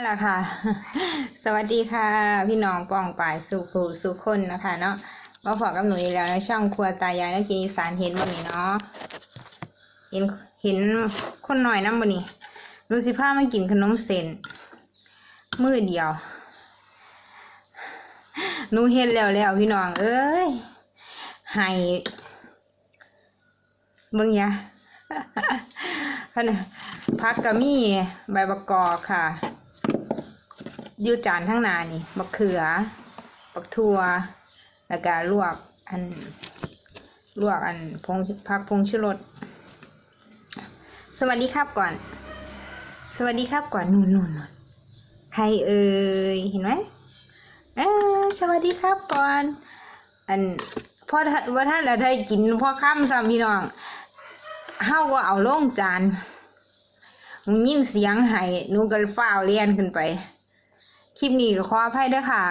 มาแล้วค่ะ สวัสดีค่ะ พี่น้องปองป่ายสุขูสุขคนนะคะเนาะมาพอกับหนูอีกแล้วในช่องครัวตายายนักกินอีสานเห็นบ่นี้เนาะเห็นเห็นคนหน่อยน้ำบ่นี้หนูสิพาไมากินขนมเส้นมือเดียวหนูเห็นแล้วแล้วพี่น้อง เอ้ยให้เบิ่งยะขนาดพักกะมี่ใบบักกอกค่ะ ยู่จานทั้งหนานี่บักเขือบักทั่วแล้วก็ลวกอันลวกอันพงพักพงชูรสสวัสดีครับก่อน สวัสดีครับก่อนนู่นนู่นใครเอ่ยเห็นไหมเออสวัสดีครับก่อน อันพ่อว่าท่านเราได้กินพ่อข้ามซ้ำพี่น้องเฮาก็เอาลงจานมึงยินเสียงไห้หนูก็ฟ้าวเลียนขึ้นไป คลิปนี้ก็ขออภัยด้อค่ะ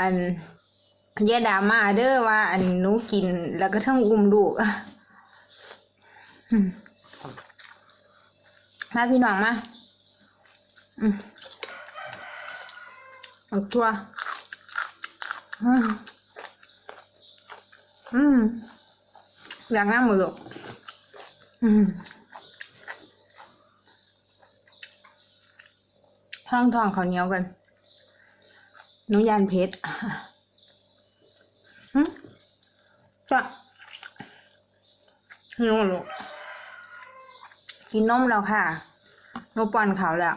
อันอย่าดามาเด้อว่า อันหนูกินแล้วก็ทั้งอุ้มลูกมาพี่น้องมาอืมเอาตัวอืมอืมอยากน้ำมือลูกอืมท้องทองเขาเหนียวกัน หนูยานเพชรฮึจะหิวลูกกินนมแล้วค่ะนูป้อนเขาวแล้ว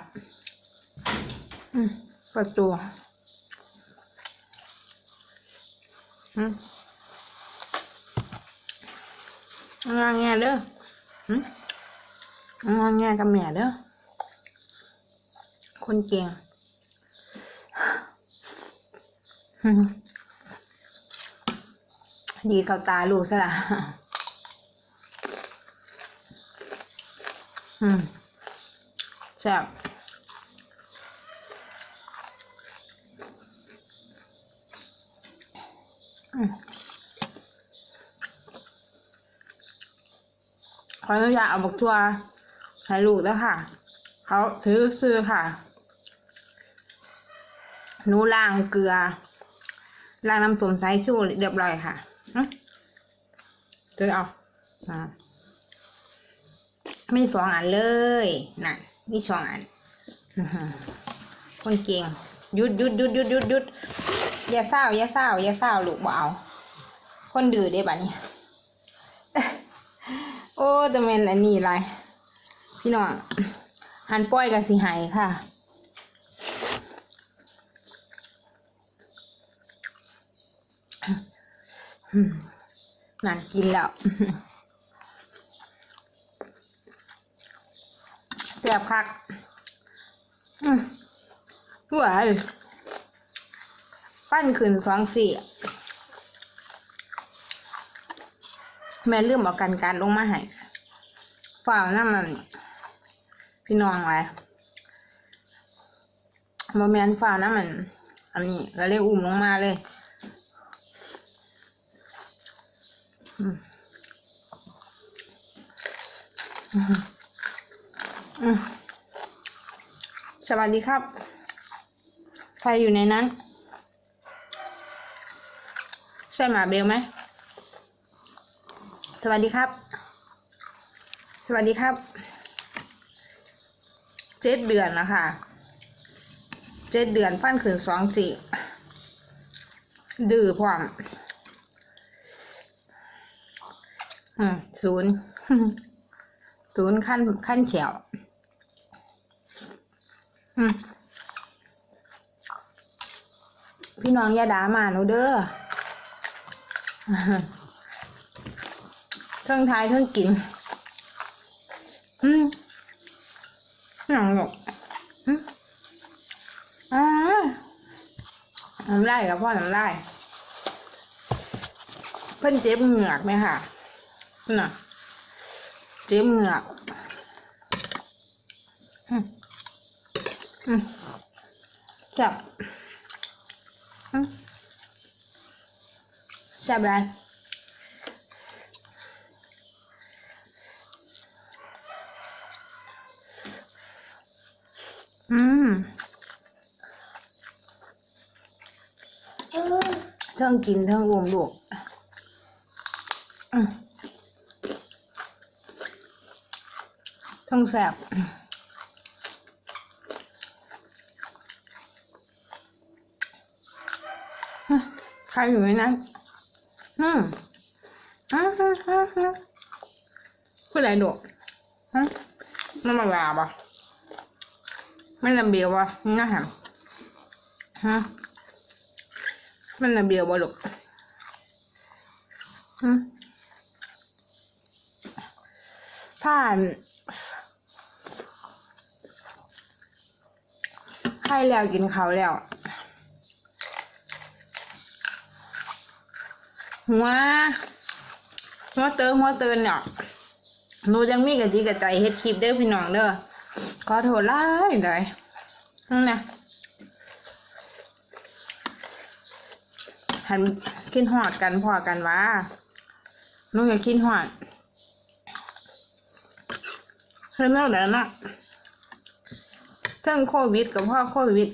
อืมประตูอืมงานแงเด้ออืมงานแงกับแม่เด้อคนเก่ง ดีเข้าตาลูกซะละอืมแซ่บขออนุญาตเอาบักทัวให้ลูกแล้วค่ะ เขาซื้อซื้อค่ะหนูล้างเกลือ ล้างน้ำส้มสายชูเรียบร้อยค่ะอื้อซื้อเอาอ่ามีสองอันเลยน่ะมีสองอันอื้อหือคนเก่งหยุดหยุดหยุดหยุดหยุดหยุดอย่าเศร้าอย่าเศร้าอย่าเศร้าลูกบ่เอาคนดื้อได้บัดนี้โอ้จะเป็นอันนี้ไรพี่น้องหันป้อยกับสิหายค่ะ นั่นกินแล้วแซ่บคักอืมหวานปั้นขึ้นสองสี่แม่ลืมเอากันการลงมาให้ฝ่านั่นมันพี่น้องไรโมเมนฝ่านั่นมัน อันนี้ก็เลยอุ้มลงมาเลย อืมอืมอืม สวัสดีครับ ใครอยู่ในนั้น ใช่หมาเบลไหม สวัสดีครับ สวัสดีครับ เจ็ดเดือนแล้วค่ะเจ็ดเดือนฟันขืนสองสี่ดื้อพร้อม อืมศูนย์ศูนย์ขั้นขั้นเฉียว อืมพี่น้องอย่าด่ามาหนูเด้อเครื่องท้ายเครื่องกิน อืมหนังหรอกอืมอ่าน้ำลายกับพ่อน้ำลายเพิ่นเจ็บเหงือกไหมค่ะ น่ะเจ็มเหงือกจับจับไะไอืมทั้งกินทั้งอวมลูกอืม ทิงแสบใครอยู่ในนั้นอืมอืมอืมอืมอืมผู้ใดดุฮะน้ำมันลาบะไม่ลำเบียววะง่ายหฮะมันระเบียวบ่ลูกฮะผ่าน ใครแล้วกินเขาแล้วหัวหัวเติมหัวเตือนเนี่ยหนูยังมีกะทิกะใจเฮ็ดคลิปเด้อพี่น้องเด้อขอโทษหลายเลยนั่นนะหันคิดหอดกันพอกันว่าหนูอยากคิดหอดเฮ้ยเล่าแล้วนะ เทั้งโควิดกับพ่อโควิด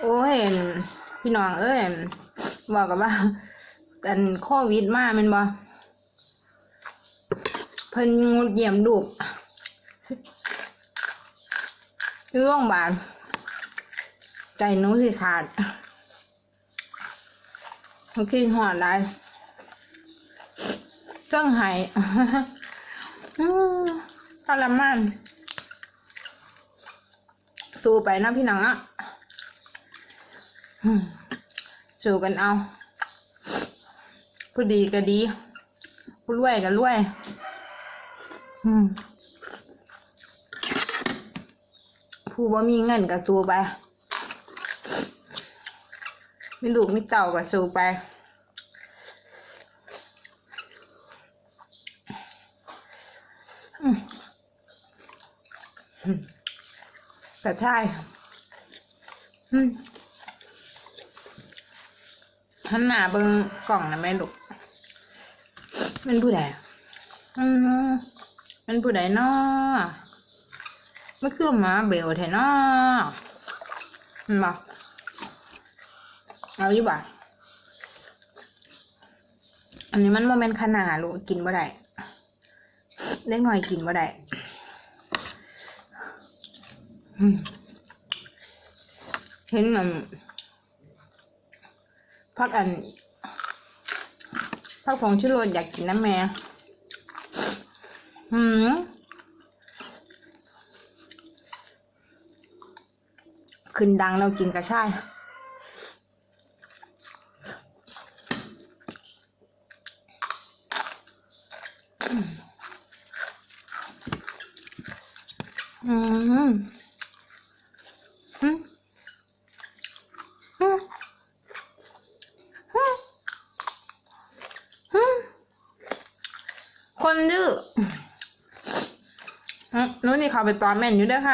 โอ้ยพี่น้องเอ้ยบอกกับว่า กันโควิดมาแมันบ่เพิ่นงดเยี่ยมลูกอยู่โรงบาลใจหนูสิขาดเขาคิดหอดได้ เรื่องห้อื้อทรมานสู้ไปนะพี่น้องอะสู้กันเอา ผู้ดีก็ดี ผู้รวยก็รวยอืมผู้บ่มีเงินก็สู้ไป มีลูกมีเต่าก็สู้ไป แต่ใช่อืมหันหน้าเบิ่งกล่องนะแม่ลูกมันผู้ใดอืมมันผู้ใดน้อมันคือหมาเบลแท้น้อมันบอกเอาอยู่บ่ะอันนี้มันโมเมนต์ขนาดลูกกินบ่ได้เล็กหน่อยกินบ่ได้ เห็นมันพักอันพักผงชูรสอยากกินน้ำแม่หืมขึ้นดังเรากินกระชายอืมอืมอืมอืม คนดื้ออืมนู้นนี่ เขาไปตอนแม่นอยู่เด้อค่ะ